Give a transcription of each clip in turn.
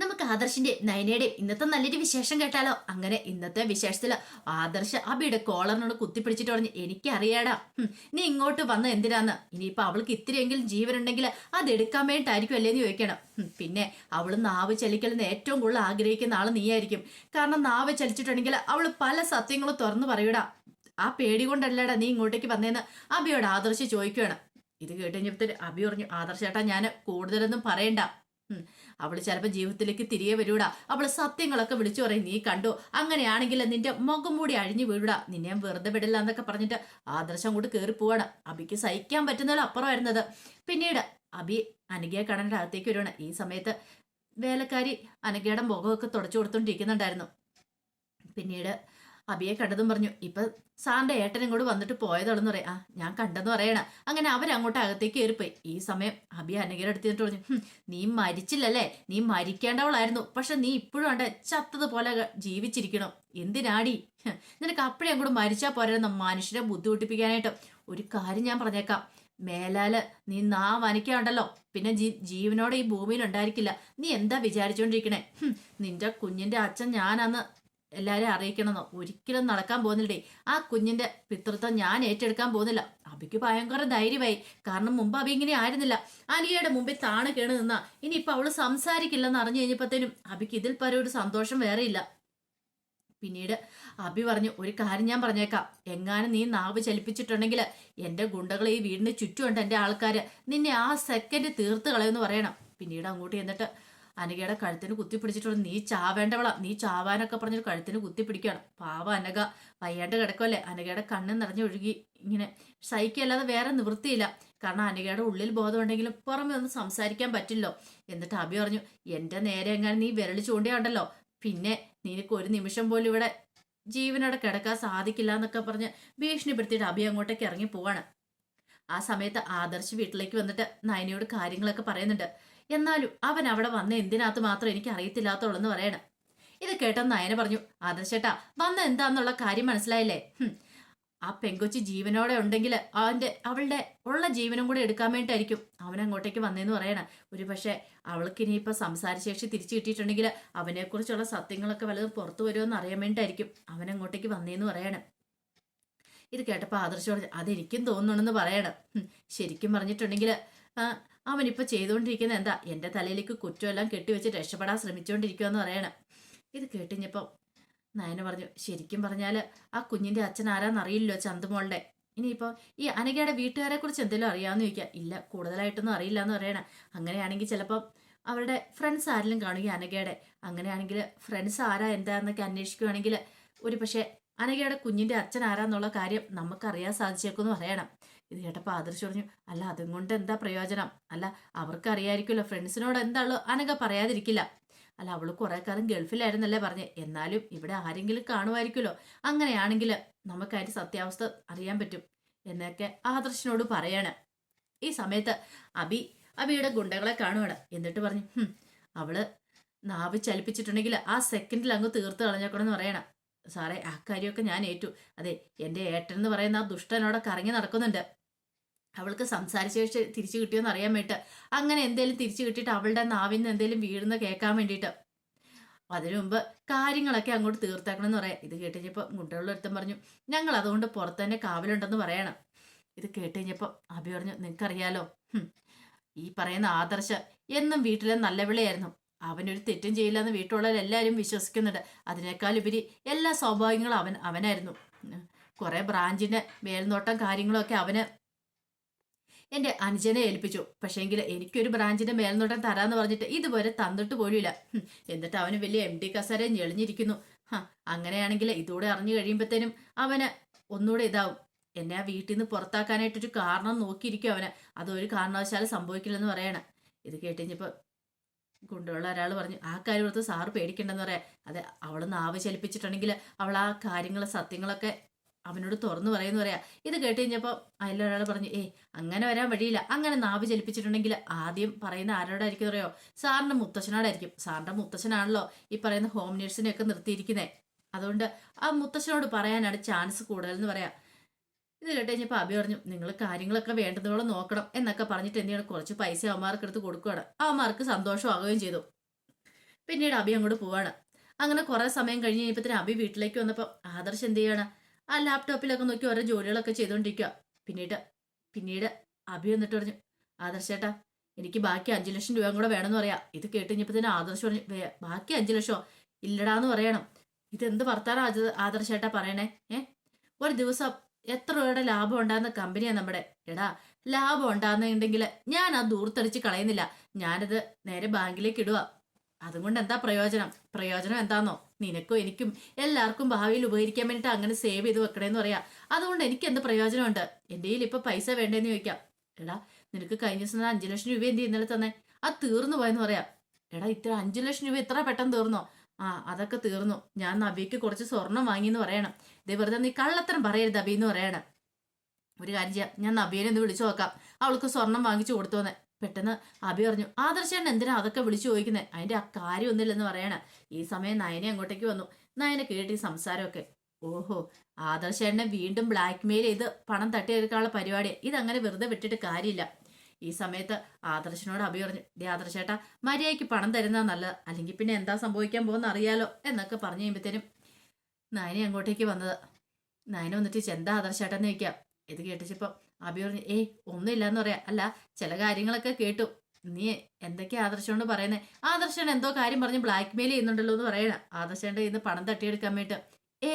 നമുക്ക് ആദർശിന്റെ നയനയുടെ ഇന്നത്തെ നല്ലൊരു വിശേഷം കേട്ടാലോ? അങ്ങനെ ഇന്നത്തെ വിശേഷത്തിൽ ആദർശ അബിയുടെ കോളറിനോട് കുത്തിപ്പിടിച്ചിട്ട് പറഞ്ഞു എനിക്കറിയാടാ. നീ ഇങ്ങോട്ട് വന്ന എന്തിനാന്ന്? ഇനിയിപ്പൊ അവൾക്ക് ഇത്തിരിയെങ്കിലും ജീവനുണ്ടെങ്കിൽ അത് എടുക്കാൻ വേണ്ടിയിട്ടായിരിക്കും അല്ലേന്ന് ചോദിക്കണം. പിന്നെ അവൾ നാവ് ചലിക്കലെന്ന് ഏറ്റവും കൂടുതൽ ആഗ്രഹിക്കുന്ന ആൾ നീയായിരിക്കും. കാരണം നാവ് ചലിച്ചിട്ടുണ്ടെങ്കിൽ അവൾ പല സത്യങ്ങളും തുറന്നു പറയൂടാ. ആ പേടി കൊണ്ടല്ലടാ നീ ഇങ്ങോട്ടേക്ക് വന്നേന്ന്. അബിയോട് ആദർശ് ചോദിക്കുകയാണ് ഇത് കേട്ട് കഴിഞ്ഞപ്പോൾ അബി പറഞ്ഞു ആദർശേട്ടാ ഞാൻ കൂടുതലൊന്നും പറയണ്ട. ഉം. അവൾ ചിലപ്പോൾ ജീവിതത്തിലേക്ക് തിരികെ വരൂടാ. അവൾ സത്യങ്ങളൊക്കെ വിളിച്ചു പറയും നീ കണ്ടു? അങ്ങനെയാണെങ്കിൽ നിന്റെ മുഖം കൂടി അഴിഞ്ഞു വീഴൂടാ. നിന്നെ വെറുതെ വിടില്ല എന്നൊക്കെ പറഞ്ഞിട്ട് ആദർശം അങ്ങോട്ട് കയറി പോവാണ്. അബിക്ക് സഹിക്കാൻ പറ്റുന്നതിൽ അപ്പുറമായിരുന്നത്. പിന്നീട് അബി അനഘയെ കടന്റെ അകത്തേക്ക് വരുവാണ്. ഈ സമയത്ത് വേലക്കാരി അനഘയുടെ മുഖമൊക്കെ തുടച്ചു കൊടുത്തോണ്ടിരിക്കുന്നുണ്ടായിരുന്നു. പിന്നീട് അബിയെ കണ്ടതും പറഞ്ഞു ഇപ്പൊ സാറിന്റെ ഏട്ടനും കൂടെ വന്നിട്ട് പോയതോളെന്ന് പറയാം. ആ ഞാൻ കണ്ടെന്ന് പറയണ. അങ്ങനെ അവരങ്ങോട്ട് അകത്തേക്ക് കയറിപ്പോയി. ഈ സമയം അബി അനഘയുടെ അടുത്ത് ചെന്നിട്ട് പറഞ്ഞു നീ മരിച്ചില്ലല്ലേ? നീ മരിക്കേണ്ടവളായിരുന്നു. പക്ഷെ നീ ഇപ്പോഴും ഉണ്ട് ചത്തതുപോലെ ജീവിച്ചിരിക്കണം. എന്തിനാടി? നിനക്ക് അപ്പഴേ അങ്ങോട്ട് മരിച്ചാ പോരായിരുന്നു മനുഷ്യരെ ബുദ്ധിമുട്ടിപ്പിക്കാനായിട്ട്. ഒരു കാര്യം ഞാൻ പറഞ്ഞേക്കാം. മേലാൽ നീ നാ വനിക്കാണ്ടല്ലോ പിന്നെ ജീ ജീവനോടെ ഈ ഭൂമിയിൽ ഉണ്ടായിരിക്കില്ല നീ എന്താ വിചാരിച്ചോണ്ടിരിക്കണേ? നിന്റെ കുഞ്ഞിന്റെ അച്ഛൻ ഞാനന്ന് എല്ലാരെയും അറിയിക്കണമെന്നോ ഒരിക്കലും നടക്കാൻ പോകുന്നില്ലേ ആ കുഞ്ഞിന്റെ പിതൃത്വം ഞാൻ ഏറ്റെടുക്കാൻ പോകുന്നില്ല. അബിക്ക് ഭയങ്കര ധൈര്യമായി. കാരണം മുമ്പ് അബി ഇങ്ങനെ ആയിരുന്നില്ല. അലിയയുടെ മുമ്പിൽ താണ് കേണ് നിന്ന. ഇനിയിപ്പൊ അവൾ സംസാരിക്കില്ലെന്ന് അറിഞ്ഞു കഴിഞ്ഞപ്പോഴത്തേനും അബിക്ക് ഇതിൽ പരം ഒരു സന്തോഷം വേറെയില്ല പിന്നീട് അബി പറഞ്ഞു ഒരു കാര്യം ഞാൻ പറഞ്ഞേക്കാം. എങ്ങാനും നീ നാവ് ചലിപ്പിച്ചിട്ടുണ്ടെങ്കിൽ എന്റെ ഗുണ്ടകൾ ഈ വീടിന് ചുറ്റുമുണ്ട് എന്റെ ആൾക്കാര്. നിന്നെ ആ സെക്കൻഡ് തീർത്ത് കളയെന്ന് പറയണം. പിന്നീട് അങ്ങോട്ട് ചെന്നിട്ട് അനഘയുടെ കഴുത്തിന് കുത്തിപ്പിടിച്ചിട്ടുണ്ട് നീ ചാവേണ്ടവള. നീ ചാവാനൊക്കെ പറഞ്ഞൊരു കഴുത്തിന് കുത്തിപ്പിടിക്കുകയാണ് പാവ അനഘ. വയ്യാണ്ട് കിടക്കുമല്ലേ അനഘയുടെ കണ്ണ് നിറഞ്ഞൊഴുകി ഇങ്ങനെ സഹിക്കല്ലാതെ വേറെ നിവൃത്തിയില്ല. കാരണം അനഘയുടെ ഉള്ളിൽ ബോധമുണ്ടെങ്കിലും പുറമെ ഒന്നും സംസാരിക്കാൻ പറ്റില്ലോ എന്നിട്ട് അബി പറഞ്ഞു എന്റെ നേരെ എങ്ങനെ നീ വിരളി ചൂണ്ടിയാണ്ടല്ലോ. പിന്നെ നിനക്ക് ഒരു നിമിഷം പോലും ഇവിടെ ജീവനോടെ കിടക്കാൻ സാധിക്കില്ല എന്നൊക്കെ പറഞ്ഞ് ഭീഷണിപ്പെടുത്തിയിട്ട് അബി അങ്ങോട്ടേക്ക് ഇറങ്ങി പോവാണ്. ആ സമയത്ത് ആദർശ് വീട്ടിലേക്ക് വന്നിട്ട് നയനയോട് കാര്യങ്ങളൊക്കെ പറയുന്നുണ്ട്. എന്നാലും അവൻ അവിടെ വന്ന എന്തിനകത്ത് മാത്രം എനിക്ക് അറിയത്തില്ലാത്തോളെന്ന് പറയണം. ഇത് കേട്ടെന്ന് നയന പറഞ്ഞു ആദർശേട്ടാ വന്ന എന്താന്നുള്ള കാര്യം മനസ്സിലായില്ലേ? ആ പെങ്കൊച്ചി ജീവനോടെ ഉണ്ടെങ്കിൽ അവന്റെ അവളുടെ ഉള്ള ജീവനും കൂടെ എടുക്കാൻ വേണ്ടിയിട്ടായിരിക്കും അവൻ അങ്ങോട്ടേക്ക് വന്നേന്ന് പറയണം. ഒരു പക്ഷേ അവൾക്ക് ഇനിയിപ്പോൾ സംസാരശേഷി തിരിച്ചു കിട്ടിയിട്ടുണ്ടെങ്കിൽ അവനെക്കുറിച്ചുള്ള സത്യങ്ങളൊക്കെ വല്ലതും പുറത്തു വരുമെന്ന് അറിയാൻ വേണ്ടിയിട്ടായിരിക്കും അവൻ അങ്ങോട്ടേക്ക് വന്നേന്ന് പറയണം. ഇത് കേട്ടപ്പോൾ ആദർശോട് അതെനിക്കും തോന്നണമെന്ന് പറയണം. ശരിക്കും പറഞ്ഞിട്ടുണ്ടെങ്കിൽ അവനിപ്പോൾ ചെയ്തുകൊണ്ടിരിക്കുന്ന എന്താ? എന്റെ തലയിലേക്ക് കുറ്റമെല്ലാം കെട്ടിവെച്ച് രക്ഷപ്പെടാൻ ശ്രമിച്ചുകൊണ്ടിരിക്കുമെന്ന് പറയണം. ഇത് കേട്ടിഞ്ഞപ്പം നയന പറഞ്ഞു ശരിക്കും പറഞ്ഞാൽ ആ കുഞ്ഞിന്റെ അച്ഛൻ ആരാന്നറിയില്ലോ ചന്തുമോളുടെ. ഇനിയിപ്പോൾ ഈ അനഘയുടെ വീട്ടുകാരെ കുറിച്ച് എന്തെങ്കിലും അറിയാമെന്ന് ചോദിക്കുക ഇല്ല കൂടുതലായിട്ടൊന്നും അറിയില്ല എന്ന് പറയണം. അങ്ങനെയാണെങ്കിൽ ചിലപ്പം അവരുടെ ഫ്രണ്ട്സ് ആരെങ്കിലും കാണും ഈ അനഘയുടെ. അങ്ങനെയാണെങ്കിൽ ഫ്രണ്ട്സ് ആരാ എന്താന്നൊക്കെ അന്വേഷിക്കുകയാണെങ്കിൽ ഒരു പക്ഷേ അനഘയുടെ കുഞ്ഞിന്റെ അച്ഛൻ ആരാന്നുള്ള കാര്യം നമുക്കറിയാൻ സാധിച്ചേക്കുമെന്ന് പറയണം. ഇത് കേട്ടപ്പോൾ ആദർശ് പറഞ്ഞു അല്ല അതും കൊണ്ട് എന്താ പ്രയോജനം? അല്ല അവർക്ക് അറിയായിരിക്കുമല്ലോ ഫ്രണ്ട്സിനോട് എന്താണല്ലോ അനഘ പറയാതിരിക്കില്ല. അല്ല അവൾ കുറെ കാലം ഗൾഫിലായിരുന്നല്ലേ പറഞ്ഞ് എന്നാലും ഇവിടെ ആരെങ്കിലും കാണുമായിരിക്കുമല്ലോ. അങ്ങനെയാണെങ്കിൽ നമുക്ക് അതിന്റെ സത്യാവസ്ഥ അറിയാൻ പറ്റും എന്നൊക്കെ ആദർശിനോട് പറയാണ്. ഈ സമയത്ത് അബി അബിയുടെ ഗുണ്ടകളെ കാണുവാണ്. എന്നിട്ട് പറഞ്ഞു അവൾ നാവ് ചലിപ്പിച്ചിട്ടുണ്ടെങ്കിൽ ആ സെക്കൻഡിൽ അങ്ങ് തീർത്ത് കളഞ്ഞേക്കണമെന്ന് പറയണം. സാറേ ആ കാര്യമൊക്കെ ഞാൻ ഏറ്റു. അതെ എന്റെ ഏട്ടൻ എന്ന് പറയുന്ന ആ ദുഷ്ടനോടെ കറങ്ങി നടക്കുന്നുണ്ട്. അവൾക്ക് സംസാരിച്ച ശേഷം തിരിച്ചു കിട്ടിയോന്ന് അറിയാൻ വേണ്ടിയിട്ട്. അങ്ങനെ എന്തേലും തിരിച്ചു കിട്ടിയിട്ട് അവളുടെ നാവിൽ നിന്ന് എന്തേലും വീഴുന്ന കേൾക്കാൻ വേണ്ടിയിട്ട്. അതിനു മുമ്പ് കാര്യങ്ങളൊക്കെ അങ്ങോട്ട് തീർത്താക്കണം എന്ന് പറയാം. ഇത് കേട്ട് കഴിഞ്ഞപ്പോൾ ഗുണ്ടകളുടെ ഒരുത്തൻ പറഞ്ഞു ഞങ്ങൾ അതുകൊണ്ട് പുറത്ത് തന്നെ കാവലുണ്ടെന്ന് പറയണം. ഇത് കേട്ട് കഴിഞ്ഞപ്പോൾ അഭി പറഞ്ഞു നിനക്കറിയാലോ ഈ പറയുന്ന ആദർശ എന്നും വീട്ടിലെ നല്ല വിളയായിരുന്നു അവനൊരു തെറ്റും ചെയ്യില്ലെന്ന് വീട്ടിലുള്ളവരെല്ലാവരും വിശ്വസിക്കുന്നുണ്ട്. അതിനേക്കാൾ ഉപരി എല്ലാ സ്വാഭാവികങ്ങളും അവൻ അവനായിരുന്നു. കുറേ ബ്രാഞ്ചിന്റെ മേൽനോട്ടം കാര്യങ്ങളൊക്കെ അവന് എന്റെ അനുജനെ ഏൽപ്പിച്ചു. പക്ഷേങ്കിൽ എനിക്കൊരു ബ്രാഞ്ചിന്റെ മേൽനോട്ടം തരാന്ന് പറഞ്ഞിട്ട് ഇതുവരെ തന്നിട്ട് പോലുമില്ല. എന്നിട്ട് അവന് വലിയ എം ഡി കസേര ഞെളിഞ്ഞിരിക്കുന്നു. അങ്ങനെയാണെങ്കിൽ ഇതൂടെ അറിഞ്ഞു കഴിയുമ്പോഴത്തേനും അവന് ഒന്നുകൂടെ ഇതാവും. എന്നെ ആ വീട്ടിൽ നിന്ന് പുറത്താക്കാനായിട്ടൊരു കാരണം നോക്കിയിരിക്കും അവന്. അതൊരു കാരണവശാലും സംഭവിക്കില്ലെന്ന് പറയണം. ഇത് കേട്ടുകഴിഞ്ഞപ്പോ ഗുണ്ടുള്ള ഒരാൾ പറഞ്ഞു ആ കാര്യം ഓർത്ത് സാറ് പേടിക്കണ്ടെന്ന് പറയാം. അതെ അവളൊന്ന് ആവശ്യലിപ്പിച്ചിട്ടുണ്ടെങ്കിൽ അവൾ ആ കാര്യങ്ങൾ സത്യങ്ങളൊക്കെ അവനോട് തുറന്നു പറയുന്നു പറയാ. ഇത് കേട്ട് കഴിഞ്ഞപ്പോൾ ഒരാൾ പറഞ്ഞു ഏ അങ്ങനെ വരാൻ വഴിയില്ല. അങ്ങനെ നാവ് ചലിപ്പിച്ചിട്ടുണ്ടെങ്കിൽ ആദ്യം പറയുന്ന ആരോടായിരിക്കും അറിയോ? സാറിന്റെ മുത്തശ്ശനോടായിരിക്കും. സാറിന്റെ മുത്തശ്ശനാണല്ലോ ഈ പറയുന്ന ഹോം നേഴ്സിനെയൊക്കെ നിർത്തിയിരിക്കുന്നത് അതുകൊണ്ട് ആ മുത്തശ്ശനോട് പറയാനാണ് ചാൻസ് കൂടുതലെന്ന് പറയാം. ഇത് കേട്ട് കഴിഞ്ഞപ്പോൾ അഭി പറഞ്ഞു നിങ്ങൾ കാര്യങ്ങളൊക്കെ വേണ്ടതോളം നോക്കണം എന്നൊക്കെ പറഞ്ഞിട്ട് എന്തെയാണ് കുറച്ച് പൈസ അവന്മാർക്ക് എടുത്ത് കൊടുക്കുകയാണ് അവന്മാർക്ക് സന്തോഷമാകുകയും ചെയ്തു. പിന്നീട് അബി അങ്ങോട്ട് പോവാണ്. അങ്ങനെ കുറെ സമയം കഴിഞ്ഞ് കഴിഞ്ഞപ്പോൾ അബി വീട്ടിലേക്ക് വന്നപ്പോൾ ആദർശ് എന്ത് ചെയ്യാണ് ആ ലാപ്ടോപ്പിലൊക്കെ നോക്കി ഓരോ ജോലികളൊക്കെ ചെയ്തുകൊണ്ടിരിക്കുക പിന്നീട് പിന്നീട് അബി എന്നിട്ട് പറഞ്ഞു ആദർശ് ചേട്ടാ എനിക്ക് ബാക്കി അഞ്ചു ലക്ഷം രൂപ കൂടെ വേണമെന്ന് പറയാം. ഇത് കേട്ട് കഴിഞ്ഞപ്പത്തിന് ആദർശ് പറഞ്ഞു "വേ- ബാക്കി അഞ്ചു ലക്ഷമോ ഇല്ലടാന്ന് പറയണം. ഇതെന്ത് ആദർശ് ചേട്ടാ പറയണേ ഏഹ് ഒരു ദിവസം എത്ര രൂപയുടെ ലാഭം ഉണ്ടാകുന്ന കമ്പനിയാ നമ്മുടെ? എടാ ലാഭം ഉണ്ടാകുന്നുണ്ടെങ്കിൽ ഞാൻ അത് ദൂർത്തടിച്ച് കളയുന്നില്ല. ഞാനത് നേരെ ബാങ്കിലേക്ക് ഇടുക അതുകൊണ്ട് എന്താ പ്രയോജനം? പ്രയോജനം എന്താന്നോ? നിനക്കും എനിക്കും എല്ലാവർക്കും ഭാവിയിൽ ഉപകരിക്കാൻ വേണ്ടിയിട്ട് അങ്ങനെ സേവ് ചെയ്ത് വെക്കണേന്ന് പറയാം. അതുകൊണ്ട് എനിക്ക് എന്ത് പ്രയോജനമുണ്ട്? എന്റെ കയ്യിൽ ഇപ്പൊ പൈസ വേണ്ടേന്ന് ചോദിക്കാം. എടാ നിനക്ക് കഴിഞ്ഞ ദിവസം അഞ്ചു ലക്ഷം രൂപ എന്ത് ഇന്നലെ തന്നെ? അത് തീർന്നു പോയെന്ന് പറയാം. എടാ ഇത്ര അഞ്ചു ലക്ഷം രൂപ ഇത്ര പെട്ടെന്ന് തീർന്നോ? ആ അതൊക്കെ തീർന്നു. ഞാൻ നബിക്ക് കുറച്ച് സ്വർണം വാങ്ങിയെന്ന് പറയണം. ഇതേ വെറുതെ നീ കള്ളത്തരം പറയരുത് അബി എന്ന് പറയണം. ഒരു കാര്യം ചെയ്യാം. ഞാൻ നബീനെ ഒന്ന് വിളിച്ചു നോക്കാം. അവൾക്ക് സ്വർണം വാങ്ങിച്ചു കൊടുത്തോന്ന്. പെട്ടെന്ന് അബി പറഞ്ഞു ആദർശേട്ടൻ എന്തിനാ അതൊക്കെ വിളിച്ചു ചോദിക്കുന്നത് അതിന്റെ ആ കാര്യമൊന്നുമില്ലെന്ന് പറയണ. ഈ സമയം നയനെ അങ്ങോട്ടേക്ക് വന്നു. നയനെ കേട്ടി സംസാരമൊക്കെ. ഓഹോ ആദർശേട്ടനെ വീണ്ടും ബ്ലാക്ക് മെയിൽ ചെയ്ത് പണം തട്ടിയെടുക്കാനുള്ള പരിപാടി ഇതങ്ങനെ വെറുതെ വിട്ടിട്ട് കാര്യമില്ല. ഈ സമയത്ത് ആദർശനോട് അഭി പറഞ്ഞു ദേ ആദർശേട്ടാ മര്യാദയ്ക്ക് പണം തരുന്ന നല്ലത് അല്ലെങ്കിൽ പിന്നെ എന്താ സംഭവിക്കാൻ പോകുന്ന അറിയാലോ എന്നൊക്കെ പറഞ്ഞു കഴിയുമ്പത്തേനും നയനെ അങ്ങോട്ടേക്ക് വന്നത്. നയന വന്നിട്ട് ചെന്താ ആദർശേട്ടെന്ന് ചോദിക്കാം. ഇത് കേട്ടിച്ചപ്പോ അഭി പറഞ്ഞു ഏയ് ഒന്നുമില്ല എന്ന് പറയാം. അല്ല ചില കാര്യങ്ങളൊക്കെ കേട്ടു. നീ എന്തൊക്കെയാ ആദർശനോട് പറയുന്നത് ആദർശൻ എന്തോ കാര്യം പറഞ്ഞ് ബ്ലാക്ക് മെയിൽ ചെയ്യുന്നുണ്ടല്ലോ എന്ന് പറയണ. ആദർശന്റെ ഇന്ന് പണം തട്ടിയെടുക്കാൻ വേണ്ടിട്ട്. ഏ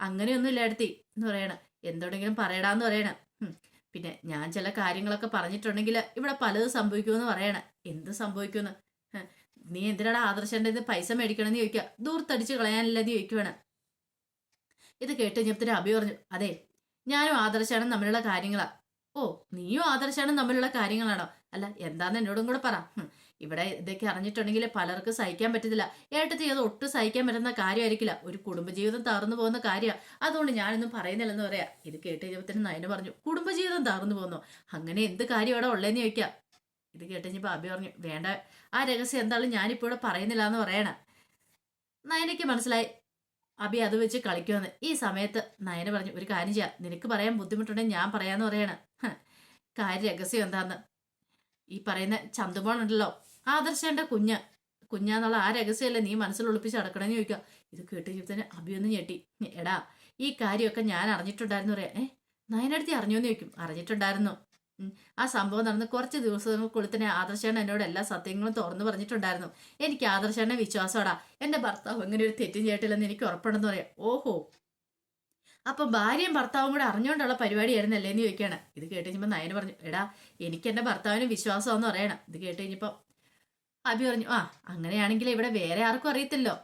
അങ്ങനെയൊന്നും ഇല്ലാടത്തി എന്ന് പറയണ. എന്തുണ്ടെങ്കിലും പറയടാന്ന് പറയണ. പിന്നെ ഞാൻ ചില കാര്യങ്ങളൊക്കെ പറഞ്ഞിട്ടുണ്ടെങ്കിൽ ഇവിടെ പലത് സംഭവിക്കുമെന്ന് പറയണ. എന്ത് സംഭവിക്കുമെന്ന്? നീ എന്തിനാടാ ആദർശന്റെ ഇത് പൈസ മേടിക്കണമെന്ന് ചോദിക്കുക. ദൂർത്തടിച്ച് കളയാനില്ലെന്ന് ചോദിക്കുവാണ്. ഇത് കേട്ട് കഴിഞ്ഞപ്പത്തിന് അഭി പറഞ്ഞു അതെ ഞാനും ആദർശാണ് തമ്മിലുള്ള കാര്യങ്ങളാ. ഓ നീയും ആദർശാണ് തമ്മിലുള്ള കാര്യങ്ങളാണോ? അല്ല എന്താന്ന് എന്നോടും കൂടെ പറ. ഇവിടെ ഇതൊക്കെ അറിഞ്ഞിട്ടുണ്ടെങ്കിൽ പലർക്കും സഹിക്കാൻ പറ്റത്തില്ല. ഏട്ടത്തി അത് ഒട്ടും സഹിക്കാൻ പറ്റുന്ന കാര്യമായിരിക്കില്ല. ഒരു കുടുംബജീവിതം തകർന്നു പോകുന്ന കാര്യമാണ് അതുകൊണ്ട് ഞാനൊന്നും പറയുന്നില്ലെന്ന് പറയാം. ഇത് കേട്ട് കഴിഞ്ഞപ്പത്തിന് നയന പറഞ്ഞു. കുടുംബജീവിതം തകർന്നു പോകുന്നു? അങ്ങനെ എന്ത് കാര്യം അവിടെ ഉള്ളതെന്ന് ചോദിക്കാം. ഇത് കേട്ട് കഴിഞ്ഞപ്പോൾ അഭി പറഞ്ഞു വേണ്ട. ആ രഹസ്യം എന്തായാലും ഞാനിപ്പോൾ ഇവിടെ പറയുന്നില്ല എന്ന് പറയണ. നയനയ്ക്ക് മനസ്സിലായി. അബി അത് വെച്ച് കളിക്കുമെന്ന് ഈ സമയത്ത് നയന പറഞ്ഞു ഒരു കാര്യം ചെയ്യാം. നിനക്ക് പറയാൻ ബുദ്ധിമുട്ടുണ്ടെങ്കിൽ ഞാൻ പറയാമെന്ന് പറയണ. കാര്യം രഹസ്യം എന്താന്ന്? ഈ പറയുന്ന ചന്തുമോളുണ്ടല്ലോ. ആദർശന്റെ കുഞ്ഞ്. കുഞ്ഞാന്നുള്ള ആ രഹസ്യമല്ലേ നീ മനസ്സിൽ ഒളിപ്പിച്ച് അടക്കണമെന്ന് ചോദിക്കുക. ഇത് കേട്ട് അബി ഒന്ന് ഞെട്ടി. എടാ ഈ കാര്യമൊക്കെ ഞാൻ അറിഞ്ഞിട്ടുണ്ടായിരുന്നു പറയാം ഏ നയനടുത്തി അറിഞ്ഞോന്ന് ചോദിക്കും. അറിഞ്ഞിട്ടുണ്ടായിരുന്നു. ആ സംഭവം നടന്ന് കുറച്ച് ദിവസങ്ങൾക്കുള്ളിൽ തന്നെ ആദർശേണ്ണ എന്നോട് എല്ലാ സത്യങ്ങളും തുറന്നു പറഞ്ഞിട്ടുണ്ടായിരുന്നു. എനിക്ക് ആദർശേണ്ണ വിശ്വാസമാടാ. എന്റെ ഭർത്താവ് ഇങ്ങനെ ഒരു തെറ്റും ചെയ്തിട്ടില്ലെന്ന് എനിക്ക് ഉറപ്പുണ്ടെന്ന് പറയാം. ഓഹോ. അപ്പൊ ഭാര്യയും ഭർത്താവും കൂടെ അറിഞ്ഞുകൊണ്ടുള്ള ആയിരുന്നു അല്ലേന്ന് ചോദിക്കുകയാണ്. ഇത് കേട്ട് കഴിഞ്ഞപ്പോ നയന് പറഞ്ഞു എടാ എനിക്ക് എന്റെ ഭർത്താവിന് വിശ്വാസമെന്ന് പറയണം. ഇത് കേട്ട് അബി പറഞ്ഞു ആ അങ്ങനെയാണെങ്കിൽ ഇവിടെ വേറെ ആർക്കും അറിയത്തില്ലോ.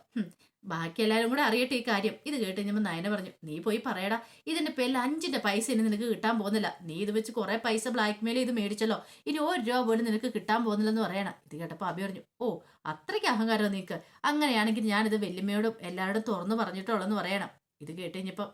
ബാക്കി എല്ലാവരും കൂടെ അറിയട്ടെ ഈ കാര്യം. ഇത് കേട്ട് കഴിഞ്ഞപ്പോൾ നയന പറഞ്ഞു നീ പോയി പറയടാ ഇതിന്റെ പേരിൽ അഞ്ചിന്റെ പൈസ ഇനി നിനക്ക് കിട്ടാൻ പോകുന്നില്ല. നീ ഇത് വെച്ച് കുറെ പൈസ ബ്ലാക്ക് ഇത് മേടിച്ചല്ലോ. ഇനി ഒരു രൂപ പോലും നിനക്ക് കിട്ടാൻ പോകുന്നില്ലെന്ന് പറയണം. ഇത് കേട്ടപ്പോൾ അബി പറഞ്ഞു ഓ അത്രയ്ക്ക് അഹങ്കാരം നീക്ക് അങ്ങനെയാണെങ്കിൽ ഞാനിത് വല്യമ്മയോടും എല്ലാവരോടും തുറന്നു പറഞ്ഞിട്ടുള്ളെന്ന് പറയണം. ഇത് കേട്ട് കഴിഞ്ഞപ്പോൾ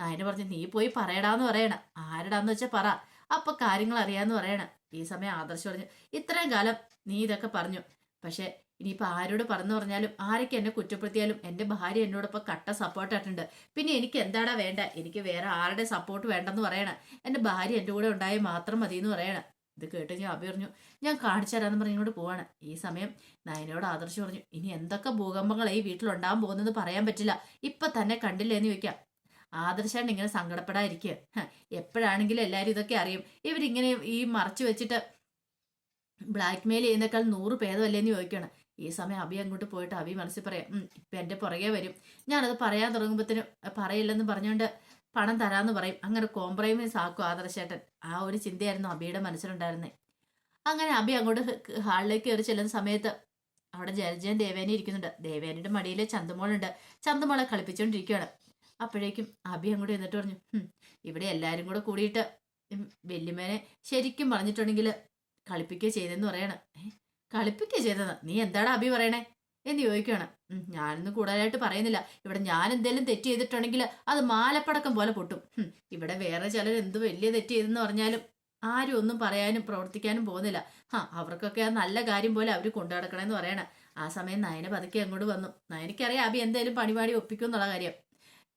നായന പറഞ്ഞു നീ പോയി പറയടാന്ന് പറയണം. ആരടാന്ന് വെച്ചാൽ പറ. അപ്പൊ കാര്യങ്ങൾ അറിയാന്ന് പറയണം. ഈ സമയം ആദർശ് പറഞ്ഞു ഇത്രയും കാലം നീ ഇതൊക്കെ പറഞ്ഞു. പക്ഷെ ഇനിയിപ്പോൾ ആരോട് പറഞ്ഞു പറഞ്ഞാലും ആരൊക്കെ എന്നെ കുറ്റപ്പെടുത്തിയാലും എന്റെ ഭാര്യ എന്നോടൊപ്പം കട്ട സപ്പോർട്ടായിട്ടുണ്ട് പിന്നെ എനിക്ക് എന്താടാ വേണ്ട? എനിക്ക് വേറെ ആരുടെ സപ്പോർട്ട് വേണ്ടെന്ന് പറയണം? എന്റെ ഭാര്യ എന്റെ കൂടെ ഉണ്ടായാൽ മാത്രം മതി എന്ന് പറയണം. ഇത് കേട്ട് ഞാൻ അഭി പറഞ്ഞു ഞാൻ കാണിച്ചു തരാമെന്ന് ഇങ്ങോട്ട് പോവാണ്. ഈ സമയം നയനോട് ആദർശ് പറഞ്ഞു ഇനി എന്തൊക്കെ ഭൂകമ്പങ്ങൾ ഈ വീട്ടിലുണ്ടാകാൻ പോകുന്നത് പറയാൻ പറ്റില്ല. ഇപ്പം തന്നെ കണ്ടില്ലേ എന്ന് ചോദിക്കാം. ആദർശാണ്ട് ഇങ്ങനെ സങ്കടപ്പെടാതിരിക്കുക. എപ്പോഴാണെങ്കിലും എല്ലാവരും ഇതൊക്കെ അറിയും. ഇവരിങ്ങനെ ഈ മറച്ചു വെച്ചിട്ട് ബ്ലാക്ക് മെയിൽ ചെയ്യുന്നേക്കാൾ നൂറ് ഭേദമല്ലേ എന്ന് ചോദിക്കണം. ഈ സമയം അബി അങ്ങോട്ട് പോയിട്ട് അബി മനസ്സിൽ പറയാം ഇപ്പം എന്റെ പുറകെ വരും. ഞാനത് പറയാൻ തുടങ്ങുമ്പോഴത്തേനും പറയില്ലെന്ന് പറഞ്ഞുകൊണ്ട് പണം തരാമെന്ന് പറയും. അങ്ങനെ കോംപ്രമൈസ് ആക്കും ആദർശേട്ടൻ. ആ ഒരു ചിന്തയായിരുന്നു അബിയുടെ മനസ്സിലുണ്ടായിരുന്നത് അങ്ങനെ അബി അങ്ങോട്ട് ഹാളിലേക്ക് കയറി ചെല്ലുന്ന സമയത്ത് അവിടെ ജലജയൻ ദേവേനി ഇരിക്കുന്നുണ്ട്. ദേവേനിയുടെ മടിയിൽ ചന്തമോളുണ്ട്. ചന്തമോളെ കളിപ്പിച്ചുകൊണ്ടിരിക്കുകയാണ് അപ്പോഴേക്കും അബി അങ്ങോട്ട് എന്നിട്ട് പറഞ്ഞു ഇവിടെ എല്ലാവരും കൂടെ കൂടിയിട്ട് വെല്ലുമേനെ ശരിക്കും പറഞ്ഞിട്ടുണ്ടെങ്കിൽ കളിപ്പിക്കുക ചെയ്തെന്ന് പറയണം. കളിപ്പിക്കുക ചെയ്തത്? നീ എന്താടാ അഭി പറയണേ? എന്ന് ചോദിക്കുകയാണ്. "ഉം, ഞാനൊന്നും കൂടുതലായിട്ട് പറയുന്നില്ല. ഇവിടെ ഞാൻ എന്തെങ്കിലും തെറ്റ് ചെയ്തിട്ടുണ്ടെങ്കിൽ അത് മാലപ്പടക്കം പോലെ പൊട്ടും. ഇവിടെ വേറെ ചിലർ എന്ത് വലിയ തെറ്റ് ചെയ്തെന്ന് പറഞ്ഞാലും ആരും ഒന്നും പറയാനും പ്രവർത്തിക്കാനും പോകുന്നില്ല. ആ അവർക്കൊക്കെ ആ നല്ല കാര്യം പോലെ അവർ കൊണ്ടു പറയണം. ആ സമയം നയന പതുക്കെ അങ്ങോട്ട് വന്നു. നയനക്കറിയാം അഭി എന്തായാലും പണിപാടി ഒപ്പിക്കും എന്നുള്ള കാര്യം.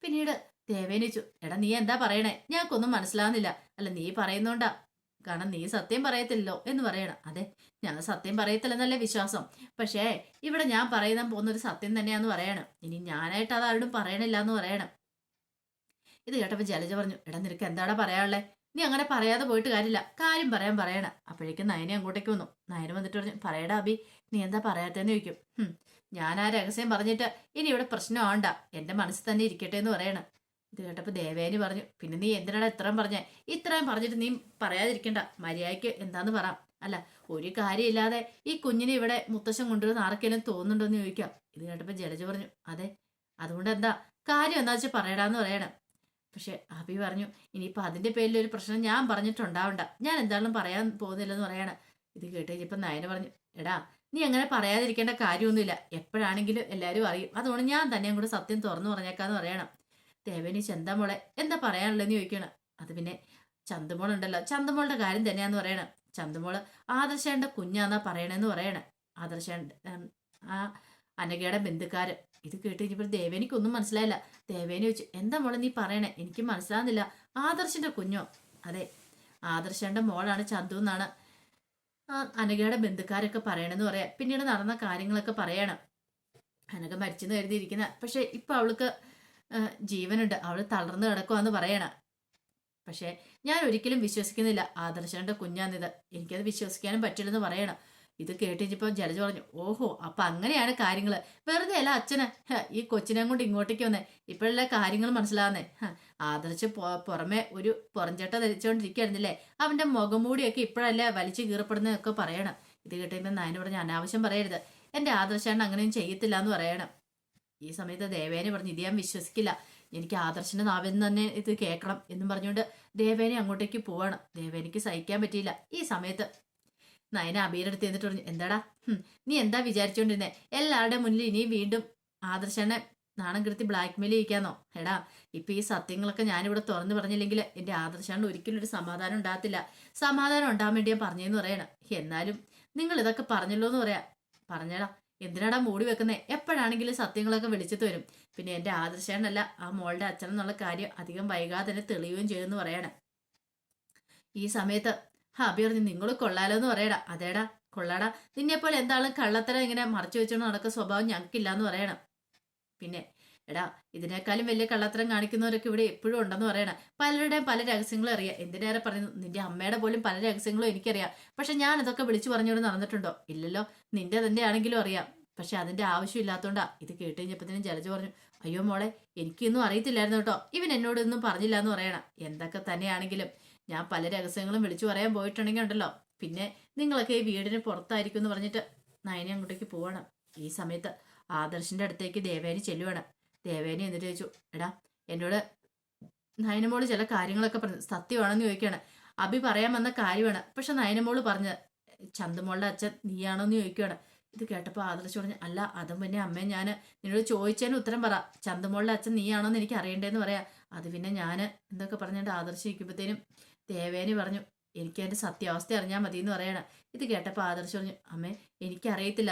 പിന്നീട് ദേവേനിച്ചു. എടാ നീ എന്താ പറയണേ? ഞങ്ങൾക്കൊന്നും മനസ്സിലാവുന്നില്ല. അല്ല നീ പറയുന്നോണ്ടാ. കാരണം നീ സത്യം പറയത്തില്ലോ എന്ന് പറയണം. അതെ ഞാൻ സത്യം പറയത്തില്ലെന്നല്ലേ വിശ്വാസം. പക്ഷേ ഇവിടെ ഞാൻ പറയുന്ന പോകുന്നൊരു സത്യം തന്നെയാന്ന് പറയണം. ഇനി ഞാനായിട്ട് അത് ആരോടും പറയണില്ല എന്ന് പറയണം. ഇത് കേട്ടപ്പോൾ ജലജ പറഞ്ഞു എടാ നിനക്ക് എന്താടാ പറയാനുള്ളേ? നീ അങ്ങനെ പറയാതെ പോയിട്ട് കാര്യമില്ല. കാര്യം പറയാൻ പറയണം. അപ്പോഴേക്കും നയനെ അങ്ങോട്ടേക്ക് വന്നു. നയന വന്നിട്ട് പറഞ്ഞു പറയടാ അബി നീ എന്താ പറയാത്തേന്ന് ചോദിക്കും. "ഹും, ഞാൻ ആ രഹസ്യം പറഞ്ഞിട്ട് ഇനി ഇവിടെ പ്രശ്നമാണ്ട എന്റെ മനസ്സിൽ തന്നെ ഇരിക്കട്ടെ എന്ന് പറയണം. ഇത് കേട്ടപ്പോൾ ദേവേനി പറഞ്ഞു പിന്നെ നീ എന്തിനാടാ ഇത്രയും പറഞ്ഞേ? ഇത്രയും പറഞ്ഞിട്ട് നീ പറയാതിരിക്കണ്ട. മര്യാദയ്ക്ക് എന്താന്ന് പറ. അല്ല ഒരു കാര്യമില്ലാതെ ഈ കുഞ്ഞിനെ ഇവിടെ മുത്തശ്ശൻ കൊണ്ടുവരുന്ന ആർക്കെങ്കിലും തോന്നുന്നുണ്ടോ എന്ന് ചോദിക്കാം. ഇത് കേട്ടപ്പോൾ ജലജ പറഞ്ഞു അതെ അതുകൊണ്ട് എന്താ കാര്യം എന്താ വെച്ചാൽ പറയടാന്ന് പറയണം. പക്ഷെ അഭി പറഞ്ഞു ഇനിയിപ്പോൾ അതിന്റെ പേരിൽ ഒരു പ്രശ്നം ഞാൻ പറഞ്ഞിട്ടുണ്ടാവണ്ട. ഞാൻ എന്തായാലും പറയാൻ പോകുന്നില്ലെന്ന് പറയണം. ഇത് കേട്ട് കഴിഞ്ഞപ്പോൾ നയന പറഞ്ഞു എടാ നീ അങ്ങനെ പറയാതിരിക്കേണ്ട കാര്യമൊന്നുമില്ല. എപ്പോഴാണെങ്കിലും എല്ലാവരും അറിയും. അതുകൊണ്ട് ഞാൻ തന്നെയും കൂടെ സത്യം തുറന്നു പറഞ്ഞേക്കാന്ന് പറയണം. ദേവനി ചന്തമോളെ എന്താ പറയാനുള്ളതെന്ന് ചോദിക്കണം അത് പിന്നെ ചന്തമോളുണ്ടല്ലോ. ചന്തമോളുടെ കാര്യം തന്നെയാന്ന് പറയണം. ചന്തമോൾ ആദർശേണ്ട കുഞ്ഞാന്നാ പറയണെന്ന് പറയണേ. ആദർശേണ്ട ആ അനഘയുടെ ബന്ധുക്കാര് ഇത് കേട്ട് കഴിഞ്ഞപ്പോൾ ദേവേനിക്കൊന്നും മനസ്സിലായില്ല. ദേവേനി ചോദിച്ചു എന്താ മോളെ നീ പറയണേ? എനിക്ക് മനസ്സിലാകുന്നില്ല ആദർശിന്റെ കുഞ്ഞോ? അതെ ആദർശന്റെ മോളാണ് ചന്തു എന്നാണ് അനഘയുടെ ബന്ധുക്കാരൊക്കെ പറയണെന്ന് പറയാം. പിന്നീട് നടന്ന കാര്യങ്ങളൊക്കെ പറയണം. അനഘ മരിച്ചെന്ന് കരുതിയിരിക്കുന്ന. പക്ഷെ ഇപ്പൊ അവൾക്ക് ജീവനുണ്ട്. അവൾ തളർന്നു കിടക്കുവാന്ന് പറയണ. പക്ഷേ ഞാൻ ഒരിക്കലും വിശ്വസിക്കുന്നില്ല. ആദർശന്റെ കുഞ്ഞാന്നിത് എനിക്കത് വിശ്വസിക്കാനും പറ്റില്ലെന്ന് പറയണം. ഇത് കേട്ടിപ്പോ ജലജ പറഞ്ഞു ഓഹോ അപ്പൊ അങ്ങനെയാണ് കാര്യങ്ങൾ വെറുതെ അല്ല അച്ഛന്. ഈ കൊച്ചിനെ കൊണ്ട് ഇങ്ങോട്ടേക്ക് വന്നേ. ഇപ്പോഴല്ലേ കാര്യങ്ങൾ മനസ്സിലാവുന്നേ. ആദർശ് പുറമെ ഒരു പുറഞ്ചട്ട ധരിച്ചുകൊണ്ടിരിക്കുകയായിരുന്നില്ലേ അവന്റെ മുഖംമൂടിയൊക്കെ ഇപ്പോഴല്ലേ വലിച്ചു കീറപ്പെടുന്നതൊക്കെ പറയണം. ഇത് കേട്ടപ്പോൾ നായന പറഞ്ഞ അനാവശ്യം പറയരുത്. എന്റെ ആദർശാണ് അങ്ങനെയും ചെയ്യത്തില്ല എന്ന് പറയണം. ഈ സമയത്ത് ദേവേനെ പറഞ്ഞു ഇത് ഞാൻ വിശ്വസിക്കില്ല. എനിക്ക് ആദർശന്റെ നാവെന്ന് തന്നെ ഇത് കേൾക്കണം എന്നും പറഞ്ഞുകൊണ്ട് ദേവേനെ അങ്ങോട്ടേക്ക് പോവാണ്. ദേവേനിക്ക് സഹിക്കാൻ പറ്റിയില്ല. ഈ സമയത്ത് നയന അബീരടുത്ത് എന്നിട്ട് പറഞ്ഞു എന്താടാ? നീ എന്താ വിചാരിച്ചോണ്ടിരുന്നേ? എല്ലാവരുടെ മുന്നിൽ ഇനി വീണ്ടും ആദർശനെ നാണം കിടത്തി ബ്ലാക്ക് മെയിൽ ചെയ്യിക്കാന്നോ? എടാ ഇപ്പൊ ഈ സത്യങ്ങളൊക്കെ ഞാനിവിടെ തുറന്നു പറഞ്ഞില്ലെങ്കിൽ എന്റെ ആദർശാണ്ട് ഒരിക്കലും ഒരു സമാധാനം ഉണ്ടാകത്തില്ല. സമാധാനം ഉണ്ടാകാൻ വേണ്ടി ഞാൻ പറഞ്ഞെന്ന് പറയണം. എന്നാലും നിങ്ങൾ ഇതൊക്കെ പറഞ്ഞല്ലോ എന്ന് പറയാ. പറഞ്ഞടാ. എന്തിനാടാ മൂടി വെക്കുന്നത് എപ്പോഴാണെങ്കിലും സത്യങ്ങളൊക്കെ വെളിച്ചത്ത് വരും. പിന്നെ എന്റെ ആദർശനല്ല ആ മോളുടെ അച്ഛൻ എന്നുള്ള കാര്യം അധികം വൈകാതെ തന്നെ തെളിയുകയും ചെയ്യുമെന്ന് പറയണം. ഈ സമയത്ത് ഹാ പറഞ്ഞു നിങ്ങൾ കൊള്ളാലോ എന്ന് പറയടാ. അതേടാ കൊള്ളാടാ. നിന്നെപ്പോലെ എന്താണ് കള്ളത്തരം ഇങ്ങനെ മറച്ചു വെച്ചോണ്ട് നടക്കുന്ന സ്വഭാവം ഞങ്ങൾക്കില്ല എന്ന് പറയണം. പിന്നെ എടാ ഇതിനേക്കാളും വലിയ കള്ളത്തരം കാണിക്കുന്നവരൊക്കെ ഇവിടെ എപ്പോഴും ഉണ്ടെന്ന് പറയണ. പലരുടെയും പല രഹസ്യങ്ങളും അറിയാം. എന്തിനേറെ പറയുന്നു? നിന്റെ അമ്മയുടെ പോലും പല രഹസ്യങ്ങളും എനിക്കറിയാം. പക്ഷെ ഞാൻ ഇതൊക്കെ വിളിച്ചു പറഞ്ഞുകൊണ്ട് നടന്നിട്ടുണ്ടോ? ഇല്ലല്ലോ. നിന്റെ തന്നെ ആണെങ്കിലും അറിയാം. പക്ഷെ അതിന്റെ ആവശ്യമില്ലാത്തോണ്ടാ ഇത് കേട്ട് കഴിഞ്ഞപ്പോഴത്തേനും ജലജ പറഞ്ഞു അയ്യോ മോളെ എനിക്കൊന്നും അറിയത്തില്ലായിരുന്നു കേട്ടോ. ഇവൻ എന്നോട് ഒന്നും പറഞ്ഞില്ല എന്ന് പറയണം. എന്തൊക്കെ തന്നെയാണെങ്കിലും. ഞാൻ പല രഹസ്യങ്ങളും വിളിച്ചു പറയാൻ പോയിട്ടുണ്ടെങ്കിൽ ഉണ്ടല്ലോ. പിന്നെ നിങ്ങളൊക്കെ ഈ വീടിന് പുറത്തായിരിക്കും എന്ന് പറഞ്ഞിട്ട് നയനെ അങ്ങോട്ടേക്ക് പോവണം. ഈ സമയത്ത് ആദർശിന്റെ അടുത്തേക്ക് ദേവേനി ചെല്ലുവാണ്. ദേവേനി എന്നിട്ട് ചോദിച്ചു എടാ എന്നോട് നയനമോൾ ചില കാര്യങ്ങളൊക്കെ പറഞ്ഞു സത്യമാണെന്ന് ചോദിക്കുകയാണ്. അഭി പറയാൻ വന്ന കാര്യമാണ്. പക്ഷെ നയനമോൾ പറഞ്ഞത് ചന്തുമോളുടെ അച്ഛൻ നീയാണോന്ന് ചോദിക്കുകയാണ്. ഇത് കേട്ടപ്പോൾ ആദർശ് പറഞ്ഞു അല്ല അതും പിന്നെ അമ്മേ ഞാൻ നിന്നോട് ചോദിച്ചതിന് ഉത്തരം പറ. ചന്തുമോളുടെ അച്ഛൻ നീയാണോ എന്ന് എനിക്ക് അറിയണ്ടേന്ന് പറയാം. അത് പിന്നെ ഞാൻ എന്തൊക്കെ പറഞ്ഞിട്ട് ആദർശ് ഇരിക്കുമ്പോഴത്തേനും ദേവേനി പറഞ്ഞു എനിക്ക് എന്റെ സത്യാവസ്ഥ അറിഞ്ഞാൽ മതി എന്ന് പറയണം. ഇത് കേട്ടപ്പോൾ ആദർശ് പറഞ്ഞു അമ്മേ എനിക്കറിയത്തില്ല.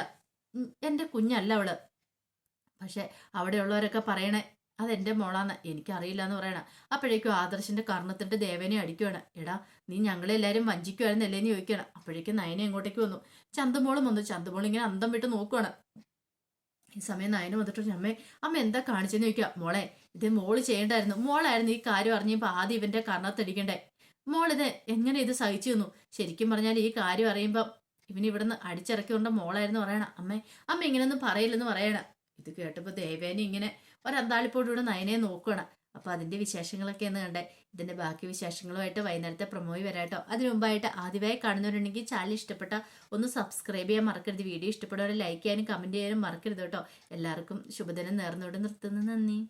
എന്റെ കുഞ്ഞല്ല അവൾ. പക്ഷെ അവിടെയുള്ളവരൊക്കെ പറയണേ അതെന്റെ മോളാന്ന് എനിക്കറിയില്ല എന്ന് പറയണ. അപ്പോഴേക്കും ആദർശിന്റെ കർണത്തിന്റെ ദേവനെ അടിക്കുകയാണ് എടാ നീ ഞങ്ങളെല്ലാരും വഞ്ചിക്കുവായിരുന്നല്ലേ എന്ന് ചോദിക്കണം അപ്പോഴേക്കും നയനെ അങ്ങോട്ടേക്ക് വന്നു. ചന്തമോളും വന്നു. ചന്തമോൾ ഇങ്ങനെ അന്തം വിട്ട് നോക്കുവാണ്. ഈ സമയം നയന വന്നിട്ട് അമ്മേ അമ്മ എന്താ കാണിച്ചെന്ന് ചോദിക്കുക മോളെ ഇത് മോൾ ചെയ്യണ്ടായിരുന്നു. മോളായിരുന്നു ഈ കാര്യം അറിഞ്ഞപ്പോ ആദ്യം ഇവന്റെ കർണത്തടിക്കണ്ടേ മോളിത് എങ്ങനെ ഇത് സഹിച്ചു തന്നു? ശരിക്കും പറഞ്ഞാൽ ഈ കാര്യം അറിയുമ്പോ ഇവനിവിടുന്ന് അടിച്ചിറക്കിക്കൊണ്ട് മോളായിരുന്നു പറയണ. അമ്മേ അമ്മ ഇങ്ങനെയൊന്നും പറയില്ലെന്ന് പറയണ. ഇത് കേട്ടപ്പോൾ ദേവേനെ ഇങ്ങനെ ഒരന്താളിപ്പോടുകൂടെ നയനെ നോക്കണം അപ്പോൾ അതിന്റെ വിശേഷങ്ങളൊക്കെ എന്ന് കണ്ടേ. ഇതിന്റെ ബാക്കി വിശേഷങ്ങളുമായിട്ട് വൈകുന്നേരത്തെ പ്രൊമോയി വരാട്ടോ. അതിനു മുമ്പായിട്ട് ആദ്യമായി കാണുന്നവരുണ്ടെങ്കിൽ ചാനൽ ഇഷ്ടപ്പെട്ട ഒന്ന് സബ്സ്ക്രൈബ് ചെയ്യാൻ മറക്കരുത്. വീഡിയോ ഇഷ്ടപ്പെടുന്നവരെ ലൈക്ക് ചെയ്യാനും കമന്റ് ചെയ്യാനും മറക്കരുത് കേട്ടോ. എല്ലാവർക്കും ശുഭദിനം നേർന്നുകൊണ്ട് നിർത്തുന്നു. നന്ദി.